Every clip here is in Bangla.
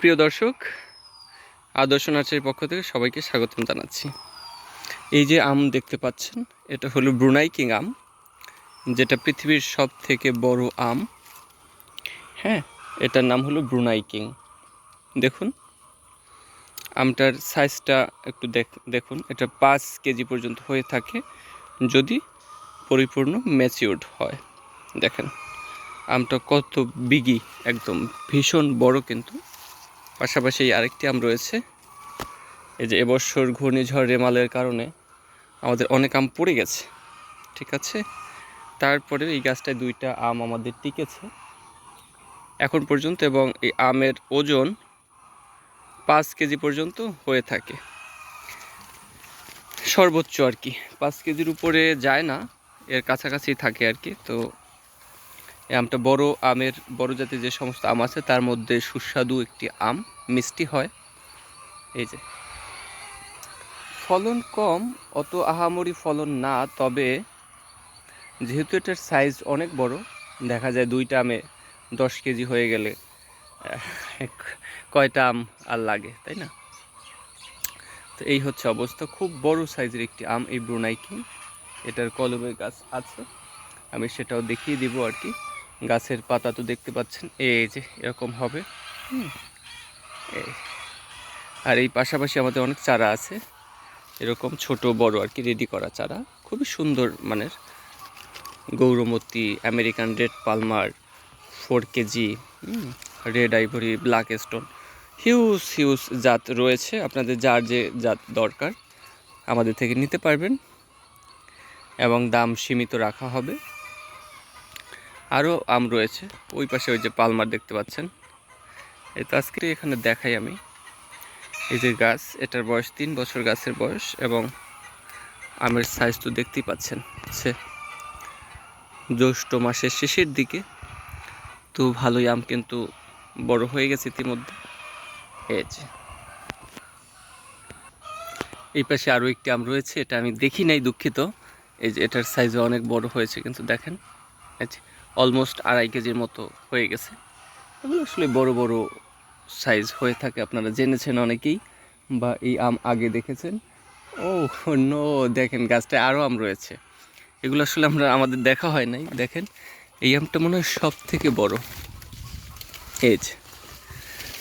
প্রিয় দর্শক, আদর্শ নার্সারির পক্ষ থেকে সবাইকে স্বাগতম জানাচ্ছি। এই যে আম দেখতে পাচ্ছেন, এটা হলো ব্রুনাই কিং আম, যেটা পৃথিবীর সব থেকে বড় আম। হ্যাঁ এটার নাম হলো ব্রুনাই কিং। দেখুন, আমটার সাইজটা একটু দেখ- দেখুন, এটা পাঁচ কেজি পর্যন্ত হয়ে থাকে, যদি পরিপূর্ণ ম্যাচিউরড হয়। দেখেন, আমটা কত বিগি, একদম ভীষণ বড় কিন্তু। পাশাপাশি আরেকটি আম রয়েছে। এই যে এবছর ঘূর্ণিঝড় রেমালের কারণে আমাদের অনেক আম পড়ে গেছে, ঠিক আছে? তারপরে এই গাছটায় দুইটা আম আমাদের টিকেছে। এখন পর্যন্ত এবং এই আমের ওজন পাঁচ কেজি পর্যন্ত হয়ে থাকে। সর্বোচ্চ আর কি, পাঁচ কেজির উপরে যায় না, এর কাছাকাছি থাকে আর কি, তো আমটা বড় আমের, বড় জাতের যে সমস্ত আম আছে, তার মধ্যে সুস্বাদু একটি আম, মিষ্টি হয়। এই যে। ফলন কম, অত আহামরি ফলন না, তবে যেহেতু এটার সাইজ অনেক বড়, দেখা যায় দুইটা আমে দশ কেজি হয়ে গেলে কয়টা আম আর লাগে, তাই না? তো এই হচ্ছে অবস্থা। খুব বড় সাইজের একটি আম এই ব্রুনাই কিং এটার কলমের গাছ আছে। আমি সেটাও দেখিয়ে দিব আর কি। গাছের পাতা তো দেখতে পাচ্ছেন, এই যে এরকম হবে। আর এই পাশাপাশি আমাদের অনেক চারা আছে, এরকম ছোট বড় আর কি রেডি করা চারা। খুবই সুন্দর মানের। Gourmoti American red palmer four KG red ivory black stone huge huge জাত রয়েছে, আপনাদের যার যে জাত দরকার, আমাদের থেকে নিতে পারবেন। এবং দাম সীমিত রাখা হবে। আরও আম রয়েছে। ওই পাশে ওই যে পালমার দেখতে পাচ্ছেন। এই তো আজকে এখানে দেখাই আমি। এই যে গাছ, এটার বয়স তিন বছর গাছের বয়স এবং আমের সাইজ তো দেখতেই পাচ্ছেন। সে জ্যৈষ্ঠ মাসের শেষের দিকে। তো ভালোই আম কিন্তু বড় হয়ে গেছে ইতিমধ্যে। এই যে। এই পাশে আরও একটি আম রয়েছে, এটা আমি দেখি নাই দুঃখিত। এই যে এটার সাইজও অনেক বড় হয়েছে কিন্তু দেখেন। অলমোস্ট আড়াই কেজির মতো হয়ে গেছে। এগুলো আসলে বড় বড় সাইজ হয়ে থাকে আপনারা জেনেছেন অনেকেই বা এই আম আগে দেখেছেন। ও নো দেখেন গাছটায় আরও আম রয়েছে। এগুলো আসলে আমরা, আমাদের দেখা হয় নাই, দেখেন। এই আমটা মনে হয় সব থেকে বড় এজ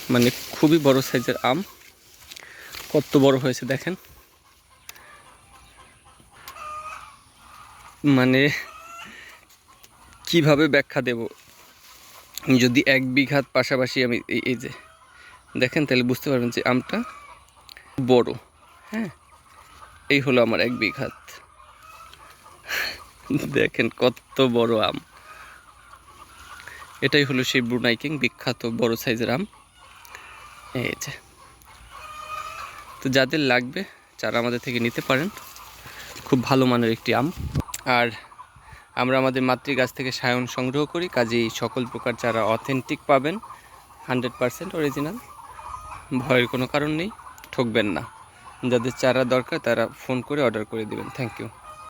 মানে খুবই বড় সাইজের আম। কত বড় হয়েছে দেখেন। মানে কীভাবে ব্যাখ্যা দেব? যদি এক বিঘাত পাশাপাশি আমি এই- যে, দেখেন তাহলে বুঝতে পারবেন যে আমটা বড় হ্যাঁ? এই হলো আমার এক বিঘাত। দেখেন কত বড় আম। এটাই হলো সেই ব্রুনাই কিং, বিখ্যাত বড় সাইজের আম। এই যে। তো যাদের লাগবে, যারা আমাদের থেকে নিতে পারেন, খুব ভালো মানের একটি আম। আর আমরা আমাদের মাতৃ মাতৃগাছ থেকে সায়ন সংগ্রহ করি, কাজেই সকল প্রকার চারা অথেন্টিক পাবেন। হান্ড্রেড পারসেন্ট অরিজিনাল ভয়ের কোনো কারণ নেই, ঠকবেন না। যাদের চারা দরকার তারা ফোন করে অর্ডার করে দেবেন। Thank you